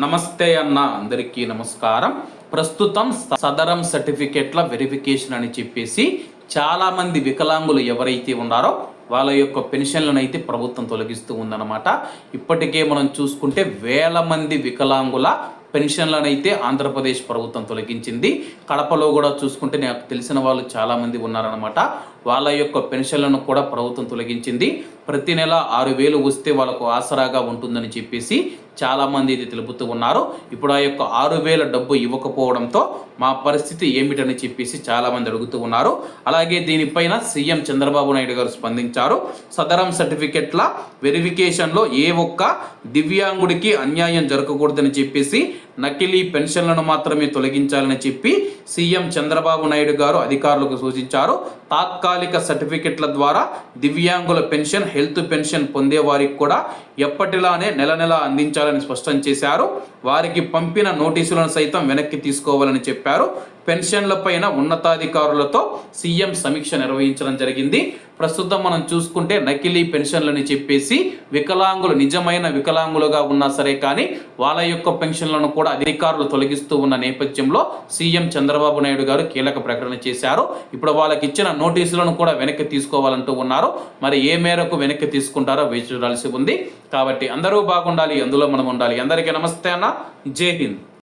నమస్తే అన్న అందరికీ నమస్కారం. ప్రస్తుతం సదరం సర్టిఫికెట్ల వెరిఫికేషన్ అని చెప్పేసి చాలామంది వికలాంగులు ఎవరైతే ఉన్నారో వాళ్ళ యొక్క పెన్షన్లను అయితే ప్రభుత్వం తొలగిస్తూ ఉందన్నమాట. ఇప్పటికే మనం చూసుకుంటే వేల మంది వికలాంగుల పెన్షన్లను అయితే ఆంధ్రప్రదేశ్ ప్రభుత్వం తొలగించింది. కడపలో కూడా చూసుకుంటే నాకు తెలిసిన వాళ్ళు చాలామంది ఉన్నారనమాట వాళ్ళ యొక్క పెన్షన్లను కూడా ప్రభుత్వం తొలగించింది. ప్రతి నెల ఆరు వేలు వస్తే వాళ్ళకు ఆసరాగా ఉంటుందని చెప్పేసి చాలామంది ఇది తెలుపుతూ ఉన్నారు. ఇప్పుడు ఆ యొక్క ఆరు వేల డబ్బు ఇవ్వకపోవడంతో మా పరిస్థితి ఏమిటని చెప్పేసి చాలామంది అడుగుతూ ఉన్నారు. అలాగే దీనిపైన సీఎం చంద్రబాబు నాయుడు గారు స్పందించారు. సదరం సర్టిఫికెట్ల వెరిఫికేషన్లో ఏ ఒక్క దివ్యాంగుడికి అన్యాయం జరగకూడదని చెప్పేసి నకిలీ పెన్షన్లను మాత్రమే తొలగించాలని చెప్పి సీఎం చంద్రబాబు నాయుడు గారు అధికారులకు సూచించారు. తాత్కాలిక సర్టిఫికెట్ల ద్వారా దివ్యాంగుల పెన్షన్ హెల్త్ పెన్షన్ పొందే వారికి కూడా ఎప్పటిలానే నెల నెల అందించాలని స్పష్టం చేశారు. వారికి పంపిన నోటీసులను సైతం వెనక్కి తీసుకోవాలని చెప్పారు. పెన్షన్లపైన ఉన్నతాధికారులతో సీఎం సమీక్ష నిర్వహించడం జరిగింది. ప్రస్తుతం మనం చూసుకుంటే నకిలీ పెన్షన్లని చెప్పేసి వికలాంగులు నిజమైన వికలాంగులుగా ఉన్నా సరే కానీ వాళ్ళ యొక్క పెన్షన్లను కూడా అధికారులు తొలగిస్తూ ఉన్న నేపథ్యంలో సీఎం చంద్రబాబు నాయుడు గారు కీలక ప్రకటన చేశారు. ఇప్పుడు వాళ్ళకి ఇచ్చిన నోటీసులను కూడా వెనక్కి తీసుకోవాలంటూ ఉన్నారు. మరి ఏ మేరకు వెనక్కి తీసుకుంటారో వేచి చూడాల్సి ఉంది. కాబట్టి అందరూ బాగుండాలి అందులో మనం ఉండాలి. అందరికీ నమస్తే అన్న. జై హింద్.